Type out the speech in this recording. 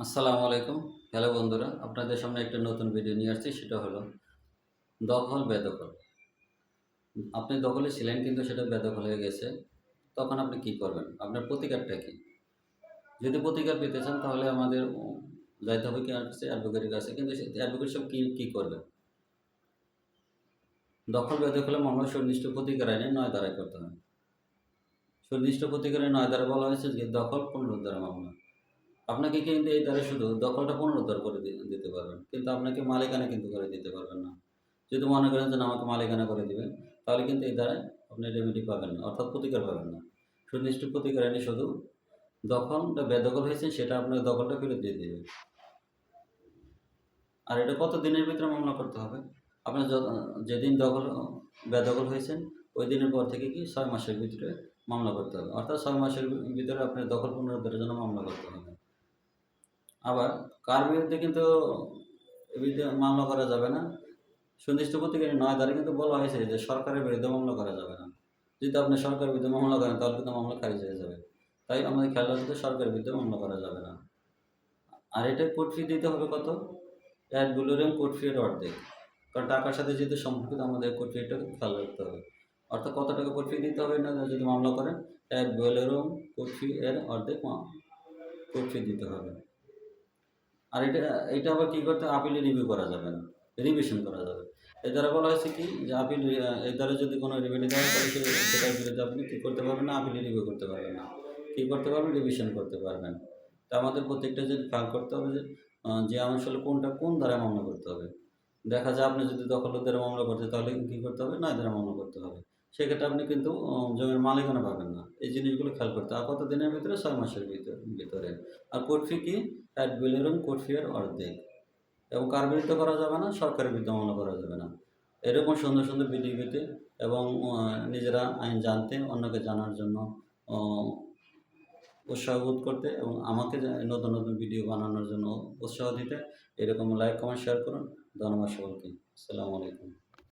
আসসালামু আলাইকুম। হ্যালো বন্ধুরা, আপনাদের সামনে একটা নতুন ভিডিও নিয়ে আসছি, সেটা হলো দখল, বেদখল। আপনি দখলে ছিলেন কিন্তু সেটা বেদখল হয়ে গেছে, তখন আপনি কি করবেন? আপনার প্রতিকারটা কি? যদি প্রতিকার পেতে চান, তাহলে আমাদের যাইতে হবে কি কাছে অ্যাডভোকেটের কাছে, কিন্তু অ্যাডভোকেট সব কী কী করবেন দখল, বেদখলে মামলা, সুনির্দিষ্ট প্রতিকার আইনে নয় দ্বারাই করতে হয়। সুনির্দিষ্ট প্রতিকারে নয় দ্বারা বলা হয়েছে যে দখল পুনরুদ্ধার মামলা। আপনাকে কিন্তু এই দ্বারা শুধু দখলটা পুনরুদ্ধার করে দিতে পারবেন। কিন্তু আপনাকে মালিকানা কিন্তু করে দিতে পারবেন না। যদি মনে করেন যে আমাকে মালিকানা করে দিবেন, তাহলে কিন্তু এই দ্বারায় আপনি রেমেডি পাবেন না, অর্থাৎ প্রতিকার পাবেন না। সুনির্দিষ্ট প্রতিকার এনে শুধু দখলটা বেদখল হয়েছে, সেটা আপনার দখলটা ফেরত দিয়ে দেবে। আর এটা কত দিনের ভিতরে মামলা করতে হবে? আপনার যেদিন দখল, বেদখল হয়েছেন ওই দিনের পর থেকে কি ছয় মাসের ভিতরে মামলা করতে হবে। অর্থাৎ ছয় মাসের ভিতরে আপনার দখল পুনরুদ্ধারের জন্য মামলা করতে হবে। আবার কার বিরুদ্ধে কিন্তু মামলা করা যাবে না। সুনির্দিষ্ট প্রতিকারী নয় দ্বারা কিন্তু বলা হয়েছে যে সরকারের বিরুদ্ধে মামলা করা যাবে না। যদি আপনি সরকারের বিরুদ্ধে মামলা করেন, তাহলে কিন্তু মামলা খারিজ হয়ে যাবে। তাই আমাদের খেয়াল রাখতে সরকারের বিরুদ্ধে মামলা করা যাবে না। আর এটা কোর্ট ফি দিতে হবে কত? এক বুলোরিয়াম কোর্ট ফি এর অর্ধেক। কারণ টাকার সাথে যেহেতু সম্পর্কিত আমাদের কোর্ট ফিটা খেয়াল রাখতে হবে। অর্থাৎ কত টাকা কোর্ট ফি দিতে হবে না যদি মামলা করেন? এক বুলোরিয়াম কোর্ট ফি এর অর্ধেক কোর্ট ফি দিতে হবে। আর এটা এটা আবার কী করতে আপিলে রিভিউ করা যাবে না। রিভিশন করা যাবে। এর দ্বারা বলা হয়েছে কি যে আপিল, এর দ্বারা যদি কোনো রিভিউ দেওয়া হয়, তাহলে সেটার বিরুদ্ধে আপনি কী করতে পারবেন না, আপিলে রিভিউ করতে পারবেন না। কী করতে পারবেন? রিভিশন করতে পারবেন। তা আমাদের প্রত্যেকটা যদি খেয়াল করতে হবে যে যে আসলে কোনটা কোন দ্বারা মামলা করতে হবে। দেখা যায় আপনি যদি দখলের দ্বারা মামলা করতে, তাহলে কী করতে হবে? না দ্বারা মামলা করতে হবে। সেক্ষেত্রে আপনি কিন্তু জমির মালিকানা পাবেন না। এই জিনিসগুলো খেয়াল করতে আর দিনের ভিতরে ছয় মাসের ভিতরে আর কোর্ট ফি কি? এক বিলিয়ন কোর্ট ফি এর অর্ধেক। এবং কার বিরুদ্ধে করা যাবে না? সরকারের বিরুদ্ধে মামলা করা যাবে না। এরকম সুন্দর সুন্দর ভিডিও পেতে এবং নিজেরা আইন জানতে, অন্যকে জানার জন্য উৎসাহ বোধ করতে এবং আমাকে নতুন নতুন ভিডিও বানানোর জন্য উৎসাহ দিতে, এরকম লাইক কমেন্ট শেয়ার করুন। ধন্যবাদ সকলকে। আসসালামু আলাইকুম।